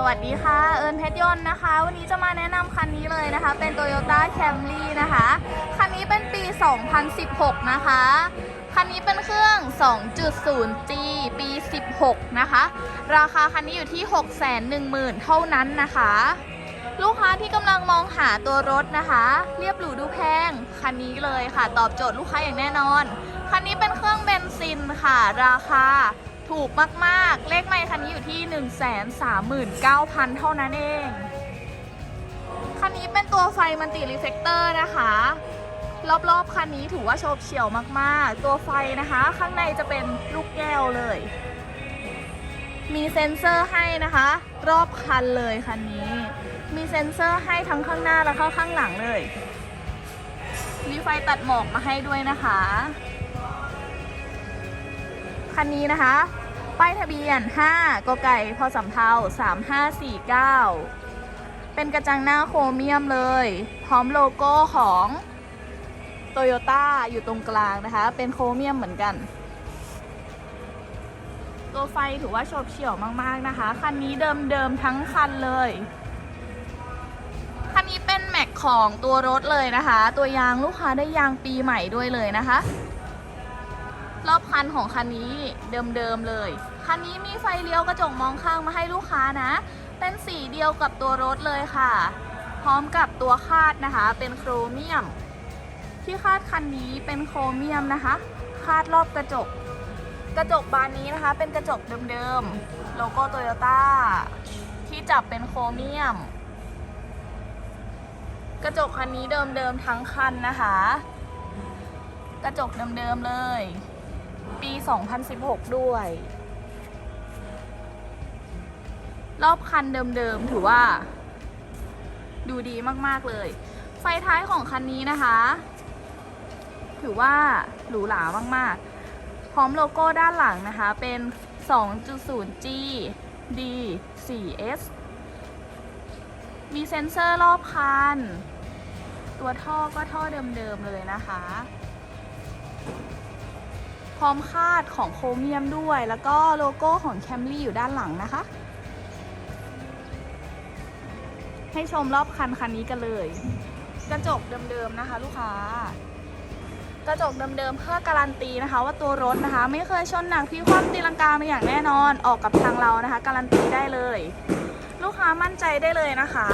สวัสดีค่ะ เอิญเพชรยนต์นะคะ วันนี้จะมาแนะนำคันนี้เลยนะคะ เป็น Toyota Camry นะคะ คันนี้เป็นปี 2016 นะคะ คันนี้เป็นเครื่อง 2.0G ปี 16 นะคะ ราคาคันนี้อยู่ที่ 610,000 เท่านั้นนะคะ ลูกค้าที่กำลังมองหาตัวรถนะคะ เรียบหรูดูแพง คันนี้เลยค่ะ ตอบโจทย์ลูกค้าอย่างแน่นอน คันนี้เป็นเครื่องเบนซินค่ะ ราคา ถูกมากๆ เลขไม่คันนี้อยู่ที่ 139,000 เท่านั้นเอง คันนี้เป็นตัวไฟมันติรีเฟกเตอร์นะคะ รอบๆ คันนี้ถือว่าโฉบเฉี่ยวมากๆ ตัวไฟนะคะ ข้างในจะเป็นลูกแก้วเลย มีเซ็นเซอร์ให้นะคะ รอบคันเลยคันนี้ มีเซ็นเซอร์ให้ทั้งข้างหน้าแล้วก็ข้างหลังเลย มีไฟตัดหมอกมาให้ด้วยนะคะ คันนี้นะคะ ป้ายทะเบียน 5กไก่พอสำเภา3549 เป็นกระจังหน้าโครเมียมเลย พร้อมโลโก้ของโตโยต้าอยู่ตรงกลางนะคะ เป็นโครเมียมเหมือนกัน ตัวไฟถือว่าโฉบเฉี่ยวมากๆนะคะ คันนี้เดิมๆทั้งคันเลย คันนี้เป็นแม็กของตัวรถเลยนะคะ ตัวยางลูกค้าได้ยางปีใหม่ด้วยเลยนะคะ รอบคันของคันนี้เดิมๆเลย คันนี้มีไฟเลี้ยวกระจกมองข้างมาให้ลูกค้านะ เป็นสีเดียวกับตัวรถเลยค่ะ พร้อมกับตัวคาดนะคะ เป็นโครเมียม ที่คาดคันนี้เป็นโครเมียมนะคะ คาดรอบกระจก กระจกบานนี้นะคะ เป็นกระจกเดิมๆ โลโก้โตโยต้าที่จับเป็นโครเมียม กระจกคันนี้เดิมๆทั้งคันนะคะ กระจกเดิมๆเลย ปี 2016 ด้วย รอบคันเดิมๆ ถือว่า ดูดีมากๆเลย ไฟท้ายของคันนี้นะคะ ถือว่าหรูหรามากๆ พร้อมโลโก้ด้านหลังนะคะ เป็น 2.0G D 4S มีเซ็นเซอร์รอบคัน ตัวท่อก็ท่อเดิมๆเลยนะคะ พร้อมคาดของโครเมียมด้วย แล้วก็โลโก้ของแคมรี่อยู่ด้านหลังนะคะ ให้ชมรอบคันคันนี้กันเลย กระจกเดิมๆนะคะ ลูกค้ากระจกเดิมๆเพื่อการันตีนะคะ ว่าตัวรถนะคะ ไม่เคยชนหนักพี่คว่ำตีลังกามาอย่างแน่นอนออกกับทางเรานะคะ การันตีได้เลย ลูกค้ามั่นใจได้เลยนะคะ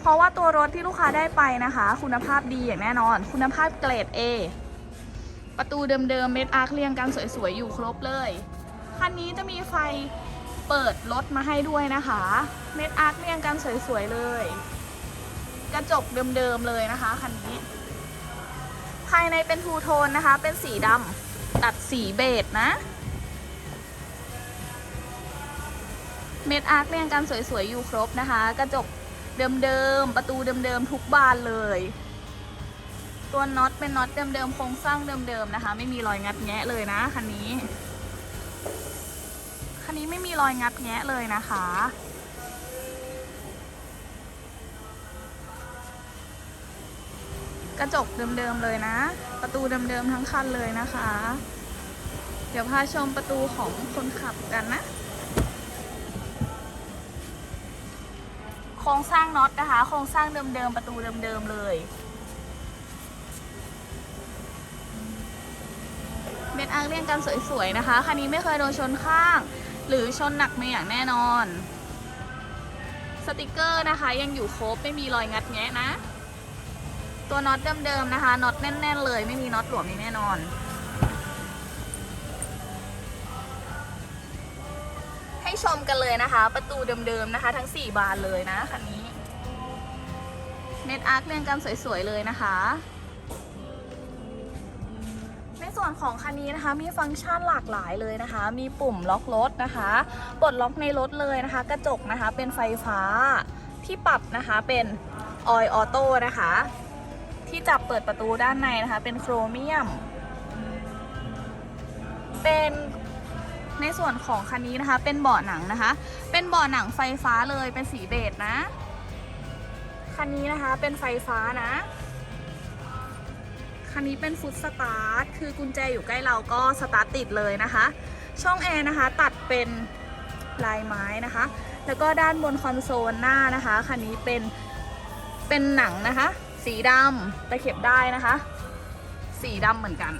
เพราะว่าตัวรถที่ลูกค้าได้ไปนะคะ คุณภาพดีอย่างแน่นอน คุณภาพเกรด A ประตูเดิมๆเม็ดอาร์คเรียงกันสวยๆ อยู่ครบเลย คันนี้จะมีไฟเปิดรถมาให้ด้วยนะคะ เม็ดอาร์คเรียงกันสวยๆเลย กระจกเดิมๆเลยนะคะคันนี้ ภายในเป็นทูโทนนะคะ เป็นสีดำตัดสีเบจนะ เม็ดอาร์คเรียงกันสวยๆ อยู่ครบนะคะ กระจกเดิมๆ ประตูเดิมๆ ทุกบานเลย ตัวน็อตเป็นน็อตเดิมๆโครงสร้างเดิมๆนะคะ ไม่มีรอยงัดแงะเลยนะคันนี้ คันนี้ไม่มีรอยงัดแงะเลยนะคะกระจกเดิมๆเลยนะ ประตูเดิมๆทั้งคันเลยนะคะ เดี๋ยวพาชมประตูของคนขับกันนะ โครงสร้างน็อตนะคะ โครงสร้างเดิมๆประตูเดิมๆเลย เม็ดอาร์เรียงกันสวยๆนะคะคันนี้ไม่เคยโดนชนข้าง หรือชนหนักมาอย่างแน่นอน สติกเกอร์นะคะ ยังอยู่ครบไม่มีรอยงัดแงะนะ ตัวน็อตเดิมๆนะคะน็อตแน่นๆเลย ไม่มีน็อตหลวมนี่แน่นอนให้ชมกันเลยนะคะ ประตูเดิมๆนะคะ ทั้ง 4 บานเลยนะคันนี้เน็ตอาร์คเรียงกันสวยๆเลยนะคะ ส่วนของคันนี้นะคะมีฟังก์ชันหลากหลายเลยนะคะ มีปุ่มล็อกรถนะคะปลดล็อกในรถเลยนะคะ กระจกนะคะเป็นไฟฟ้าที่ปรับนะคะเป็นออยออโต้นะคะ ที่จับเปิดประตูด้านในนะคะ เป็นโครเมียม เป็นในส่วนของคันนี้นะคะ เป็นเบาะหนังนะคะ เป็นเบาะหนังไฟฟ้าเลยเป็นสีเบจนะ คันนี้นะคะเป็นไฟฟ้านะ คันนี้เป็นฟุตสตาร์ท คือกุญแจอยู่ใกล้เราก็สตาร์ทติดเลยนะคะ ช่องแอร์นะคะตัดเป็นลายไม้นะคะ แล้วก็ด้านบนคอนโซลหน้านะคะ คันนี้เป็นเป็นหนังนะคะ สีดำตะเข็บได้นะคะ สีดำเหมือนกัน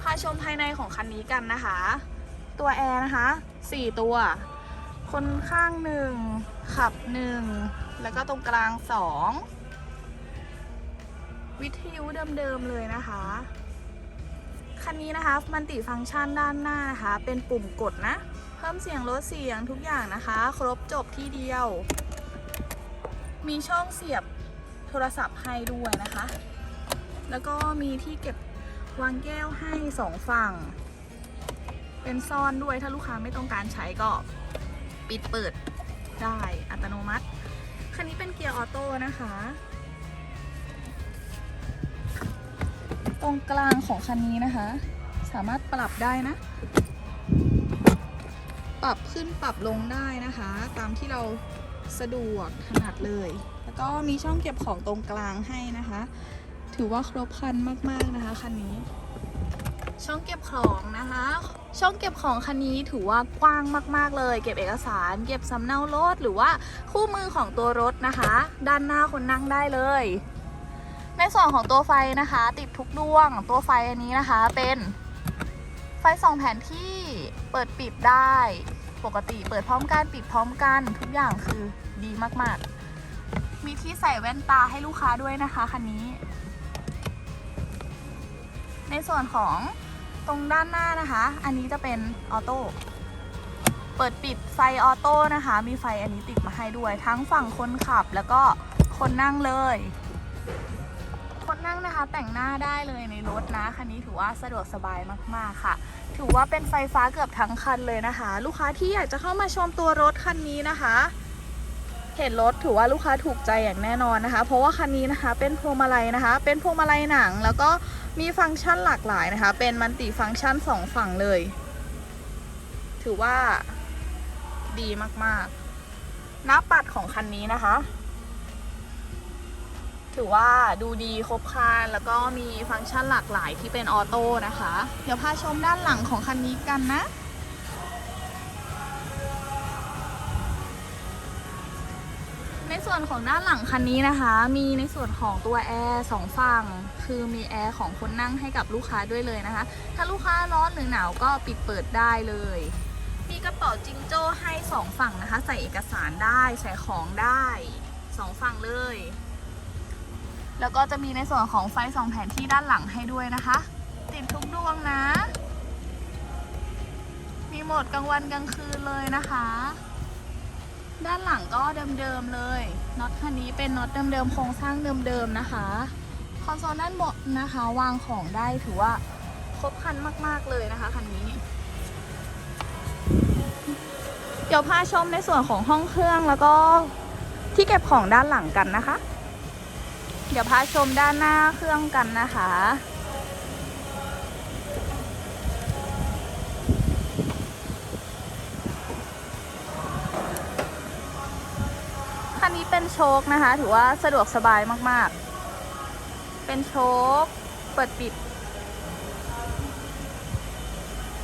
พาชมภายในของคันนี้กันนะคะ ตัวแอร์นะคะ 4 ตัว คนข้างหนึ่งขับหนึ่งแล้วก็ตรงกลางสอง วิทยุเดิมๆเลยนะคะ คันนี้นะคะมันติฟังก์ชันด้านหน้านะคะ เป็นปุ่มกดนะ เพิ่มเสียงลดเสียงทุกอย่างนะคะ ครบจบที่เดียว มีช่องเสียบโทรศัพท์ให้ด้วยนะคะ แล้วก็มีที่เก็บวางแก้วให้สองฝั่ง เป็นซ่อนด้วยถ้าลูกค้าไม่ต้องการใช้ก็ปิดเปิดได้อัตโนมัติ คันนี้เป็นเกียร์ออโต้นะคะ ตรงกลางของคันนี้นะคะ สามารถปรับได้นะ ปรับขึ้นปรับลงได้นะคะ ตามที่เราสะดวกถนัดเลย แล้วก็มีช่องเก็บของตรงกลางให้นะคะ ถือว่าครบครันมากๆนะคะคันนี้ ช่องเก็บของนะคะ ช่องเก็บของคันนี้ถือว่ากว้างมาก ๆ เลย เก็บเอกสาร เก็บสำเนารถหรือว่าคู่มือของตัวรถนะคะ ด้านหน้าคนนั่งได้เลย ในส่วนของตัวไฟนะคะ ติดทุกดวงตัวไฟอันนี้นะคะเป็นไฟส่องแผนที่เปิดปิดได้ปกติเปิดพร้อมกันปิดพร้อมกันทุกอย่างคือดีมากๆ มีที่ใส่แว่นตาให้ลูกค้าด้วยนะคะคันนี้ ในส่วนของตรงด้านหน้านะคะ อันนี้จะเป็นออโต้เปิดปิดไฟออโต้นะคะ มีไฟอันนี้ติดมาให้ด้วย ทั้งฝั่งคนขับแล้วก็คนนั่งเลย คนนั่งนะคะ แต่งหน้าได้เลยในรถนะคันนี้ถือว่าสะดวกสบายมากๆค่ะ ถือว่าเป็นไฟฟ้าเกือบทั้งคันเลยนะคะ ลูกค้าที่อยากจะเข้ามาชมตัวรถคันนี้นะคะเห็นรถถือว่าลูกค้าถูกใจอย่างแน่นอนนะคะ เพราะว่าคันนี้นะคะเป็นพวงมาลัยนะคะ เป็นพวงมาลัยหนัง แล้วก็มีฟังก์ชันหลากหลายนะคะ เป็นมันติฟังก์ชันสองฝั่งเลย ถือว่าดีมากๆ หน้าปัดของคันนี้นะคะ ถือว่าดูดีครบครันแล้วก็มีฟังก์ชันหลากหลายที่เป็นออโต้นะคะ เดี๋ยวพาชมด้านหลังของคันนี้กันนะ ในส่วนของด้านหลังคันนี้นะคะ มีในส่วนของตัวแอร์สองฝั่ง คือมีแอร์ของคนนั่งให้กับลูกค้าด้วยเลยนะคะ ถ้าลูกค้าร้อนหรือหนาวก็ปิดเปิดได้เลย มีกระเป๋าจิงโจ้ให้สองฝั่งนะคะ ใส่เอกสารได้ ใส่ของได้สองฝั่งเลย แล้วก็จะมีในส่วนของไฟสองแผนที่ด้านหลังให้ด้วยนะคะ ติดทุกดวงนะ มีโหมดกลางวันกลางคืนเลยนะคะ ด้านหลังก็เดิมๆเลยน็อตคันนี้เป็นน็อตเดิมๆโครงสร้างเดิมๆนะคะคอนโซลด้านบนนะคะ วางของได้ถือว่าครบครันมาก ๆเลยนะคะคันนี้ เดี๋ยวพาชมในส่วนของห้องเครื่องแล้วก็ที่เก็บของด้านหลังกันนะคะ เดี๋ยวพาชมด้านหน้าเครื่องกันนะคะ คันนี้เป็นโชคนะคะ ถือว่าสะดวกสบายมากๆ เป็นโชคเปิดปิด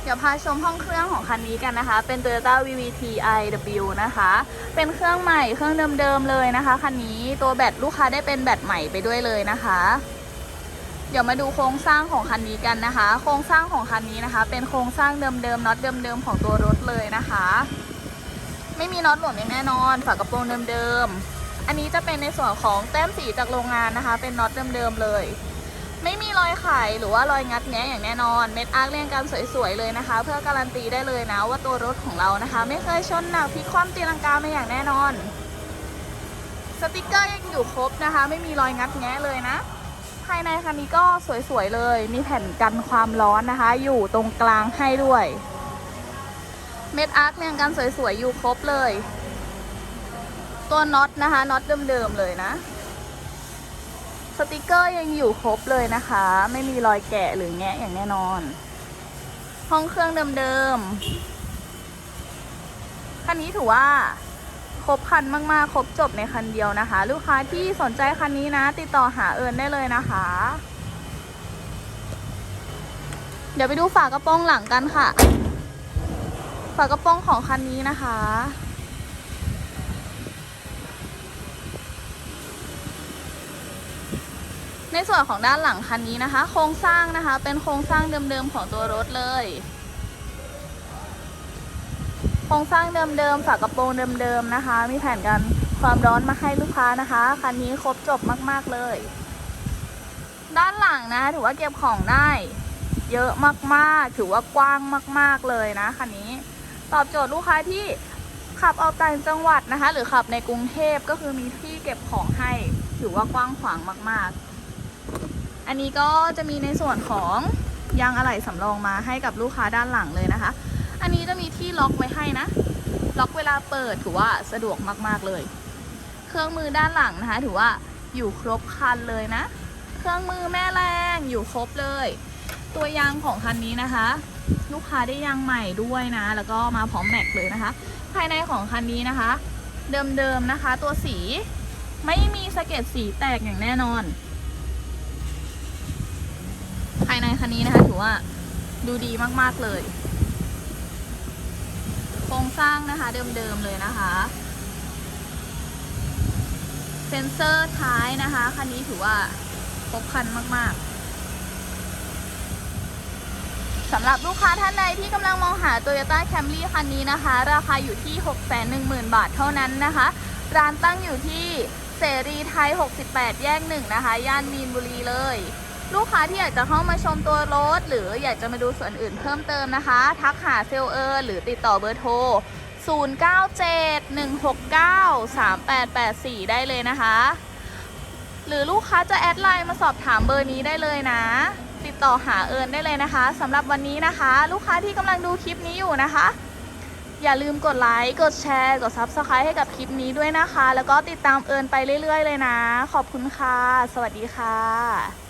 เดี๋ยวพาชมห้องเครื่องของคันนี้กันนะคะ เป็น Toyota VVT iW นะคะ เป็นเครื่องใหม่เครื่องเดิมๆเลยนะคะ คันนี้ตัวแบตลูกค้าได้เป็นแบตใหม่ไปด้วยเลยนะคะ เดี๋ยวมาดูโครงสร้างของคันนี้กันนะคะ โครงสร้างของคันนี้นะคะ เป็นโครงสร้างเดิมๆน็อตเดิมๆของตัวรถเลยนะคะ ไม่มีน็อตหลวมอย่างแน่นอนฝากระโปรงเดิมๆอันนี้จะเป็นในส่วนของแต้มสีจากโรงงานนะคะ เป็นน็อตเดิมๆเลย ไม่มีรอยไขหรือว่ารอยงัดแงะอย่างแน่นอน เม็ดอาร์คเรียงกันสวยๆเลยนะคะ เพื่อการันตีได้เลยนะว่าตัวรถของเรานะคะ ไม่เคยชนหนักพลิกคว่ำตีลังกามาอย่างแน่นอน สติกเกอร์ยังอยู่ครบนะคะ ไม่มีรอยงัดแงะเลยนะ ภายในคันนี้ก็สวยๆเลย มีแผ่นกันความร้อนนะคะ อยู่ตรงกลางให้ด้วย เม็ดอาร์คเรียงกันสวยๆอยู่ครบเลย ตัวน็อตนะคะน็อตเดิมๆเลยนะ ติกเกอร์ยังอยู่ครบเลยนะคะ ไม่มีรอยแกะหรือแงะอย่างแน่นอน ห้องเครื่องเดิมๆ คันนี้ถือว่าครบคันมากๆ ครบจบในคันเดียวนะคะ ลูกค้าที่สนใจคันนี้นะ ติดต่อหาเอิญได้เลยนะคะ เดี๋ยวไปดูฝากระโปรงหลังกันค่ะ ฝากระโปรงของคันนี้นะคะ ในส่วนของด้านหลังคันนี้นะคะ โครงสร้างนะคะ เป็นโครงสร้างเดิมๆของตัวรถเลย โครงสร้างเดิมๆฝากระโปรงเดิมๆนะคะ มีแผ่นกันความร้อนมาให้ลูกค้านะคะคันนี้ครบจบมากๆเลย ด้านหลังนะคะถือว่าเก็บของได้ เยอะมากๆ ถือว่ากว้างมาก ๆเลยนะคันนี้ ตอบโจทย์ลูกค้าที่ขับเอาต่างจังหวัดนะคะ หรือขับในกรุงเทพก็คือมีที่เก็บของให้ ถือว่ากว้างขวางมาก ๆ อันนี้ก็จะมีในส่วนของยางอะไหล่สำรองมาให้กับลูกค้าด้านหลังเลยนะคะ อันนี้จะมีที่ล็อกไว้ให้นะ ล็อกเวลาเปิดถือว่าสะดวกมากๆเลย เครื่องมือด้านหลังนะคะ ถือว่าอยู่ครบคันเลยนะ เครื่องมือแม่แรงอยู่ครบเลย ตัวยางของคันนี้นะคะ ลูกค้าได้ยางใหม่ด้วยนะ แล้วก็มาพร้อมแม็กเลยนะคะ ภายในของคันนี้นะคะ เดิมๆนะคะ ตัวสีไม่มีสะเก็ดสีแตกอย่างแน่นอนายในคันนี้นะคะถือว่าดูดีมากๆเลย โครงสร้างนะคะเดิมๆเลยนะคะ เซนเซอร์ท้ายนะคะคันนี้ถือว่าครบครันมากๆสำหรับลูกค้าท่านใดที่กำลังมองหา Toyota Camry คันนี้นะคะ ราคาอยู่ที่ 610,000 บาทเท่านั้นนะคะ ร้านตั้งอยู่ที่เสรีไทย 68 แยกหนึ่งนะคะ ย่านมีนบุรีเลย ลูกค้าที่อยากจะเข้ามาชมตัวรถ หรืออยากจะมาดูส่วนอื่นเพิ่มเติมนะคะ ทักหาเซลเออร์หรือติดต่อเบอร์โทร 0971693884 ได้เลยนะคะ หรือลูกค้าจะแอดไลน์มาสอบถามเบอร์นี้ได้เลยนะ ติดต่อหาเอิญได้เลยนะคะสำหรับวันนี้นะคะ ลูกค้าที่กำลังดูคลิปนี้อยู่นะคะ อย่าลืมกดไลค์กดแชร์ กด Subscribe ให้กับคลิปนี้ด้วยนะคะ แล้วก็ติดตามเอิญไปเรื่อย ๆ เลยนะ ขอบคุณค่ะ สวัสดีค่ะ